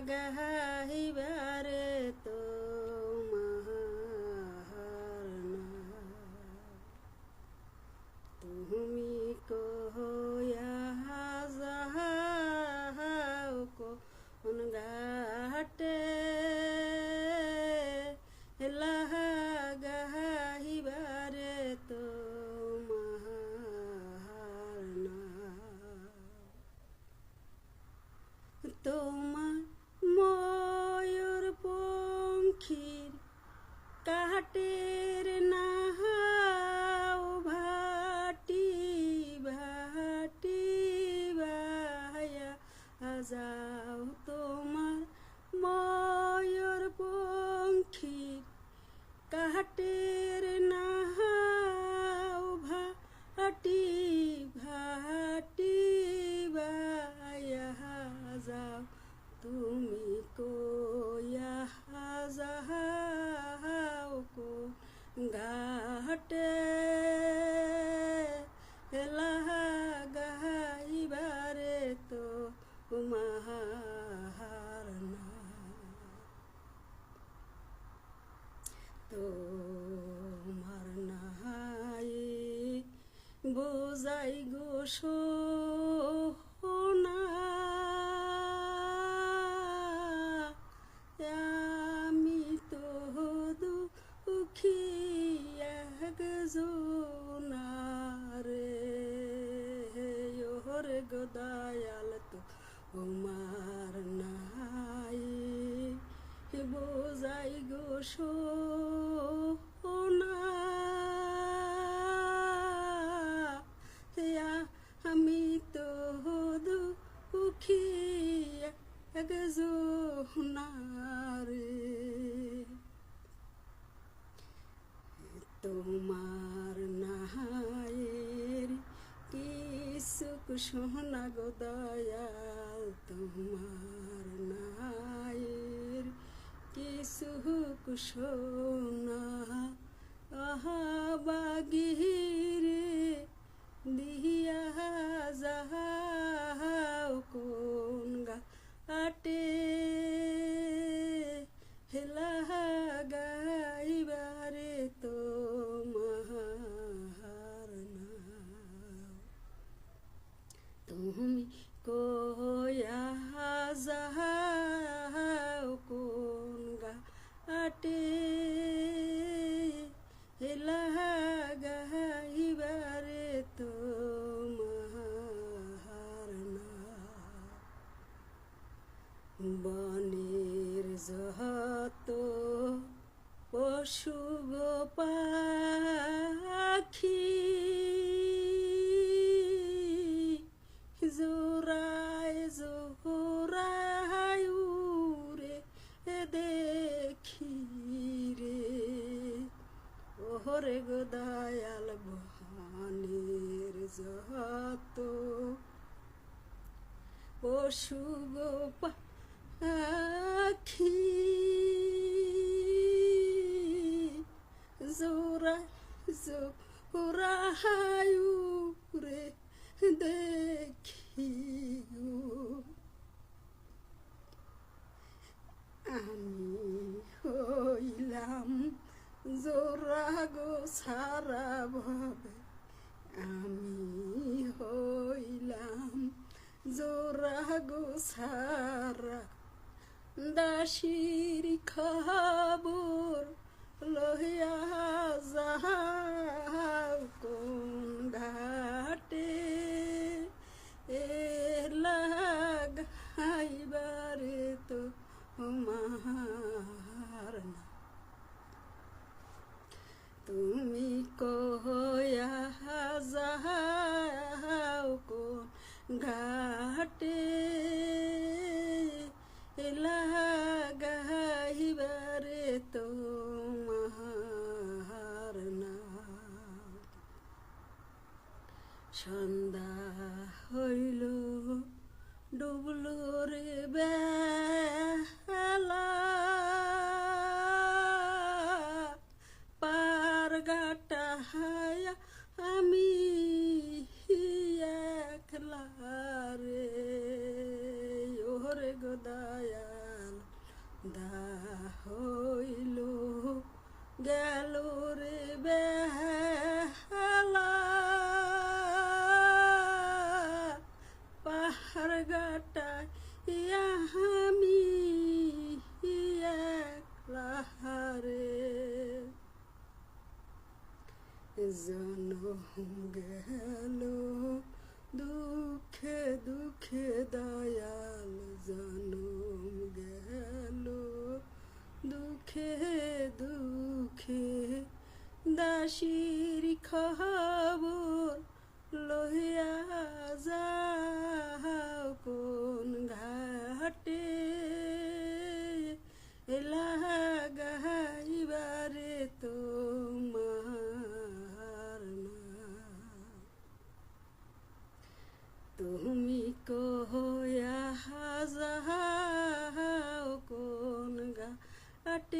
Bhagah காட்டு তুমি কোয়া যাও কো ঘাটে গাইবারে তো মাহার না। তোমার নাই বোঝাই গো সোনা আমি তো দুঃখী একজনারে ওরে গোদায়াল তো উমার নাই। বোঝাই গো সোনা আমি তো দুঃখী একজনারে তোমার সোনা গো দয়াল তোমার নাহায়ের কিছু সোনা আহা বাগিরে দিয়া পশু গো পাখি, জোড়ায় জোড়ায় উরে দেখি রে। ওহরে গো দয়াল বহানের যত পশু পাখি। জোড়া রে দেখি আমি হইলাম জোড়া গো সারা ভাবে আমি হইলাম জোড়া গো সারা দাসির খবর মার না তুমি কহয়া যাও কোন ঘাটে একলা রে জনম গেল দুঃখে দুঃখে দয়াল জনম গেল দুঃখে দুঃখে দাসির খবর তুমি কহয়া যাও কোন ঘাটে